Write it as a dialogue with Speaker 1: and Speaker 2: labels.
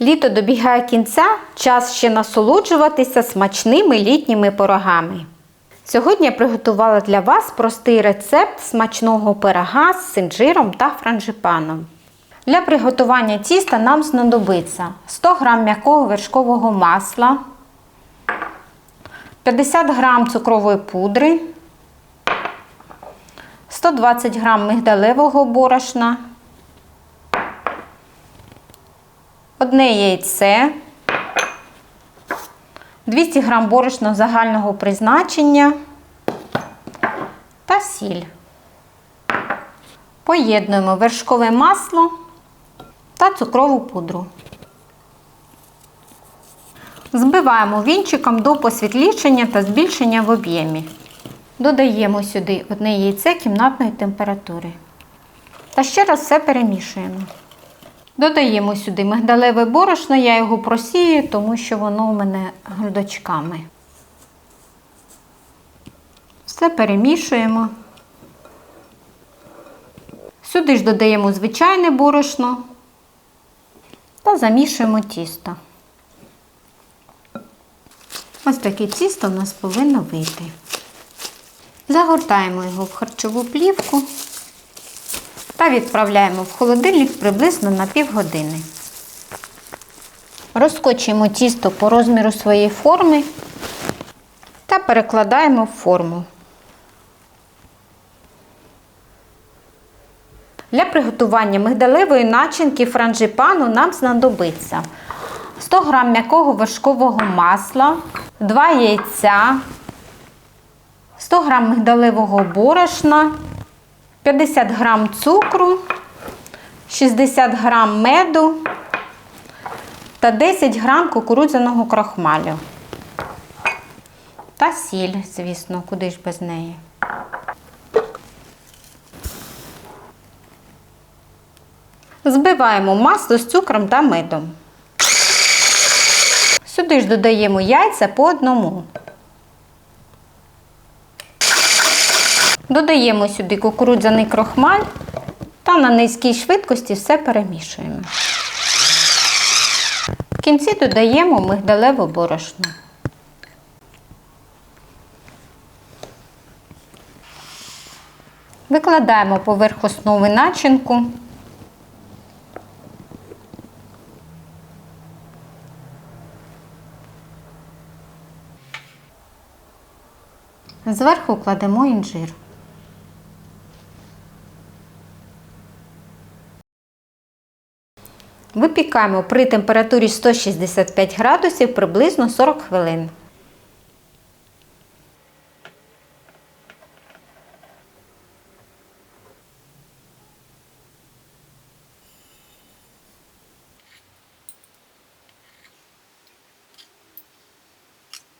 Speaker 1: Літо добігає кінця, час ще насолоджуватися смачними літніми пирогами. Сьогодні я приготувала для вас простий рецепт смачного пирога з синджиром та франжипаном. Для приготування тіста нам знадобиться 100 г м'якого вершкового масла, 50 г цукрової пудри, 120 г мигдалевого борошна, одне яйце, 200 г борошна загального призначення та сіль. Поєднуємо вершкове масло та цукрову пудру. Збиваємо вінчиком до посвітлішення та збільшення в об'ємі. Додаємо сюди одне яйце кімнатної температури. Та ще раз все перемішуємо. Додаємо сюди мигдалеве борошно, я його просію, тому що воно у мене грудочками. Все перемішуємо. Сюди ж додаємо звичайне борошно та замішуємо тісто. Ось таке тісто у нас повинно вийти. Загортаємо його в харчову плівку та відправляємо в холодильник приблизно на півгодини. Розкочуємо тісто по розміру своєї форми та перекладаємо в форму. Для приготування мигдалевої начинки франжипану нам знадобиться 100 г м'якого вершкового масла, 2 яйця, 100 г мигдалевого борошна, 50 г цукру, 60 г меду та 10 г кукурудзяного крахмалю. Та сіль, звісно, куди ж без неї. Збиваємо масло з цукром та медом. Сюди ж додаємо яйця по одному. Додаємо сюди кукурудзяний крохмаль та на низькій швидкості все перемішуємо. В кінці додаємо мигдалеве борошно. Викладаємо поверх основи начинку. Зверху кладемо інжир. Випікаємо при температурі 165 градусів приблизно 40 хвилин.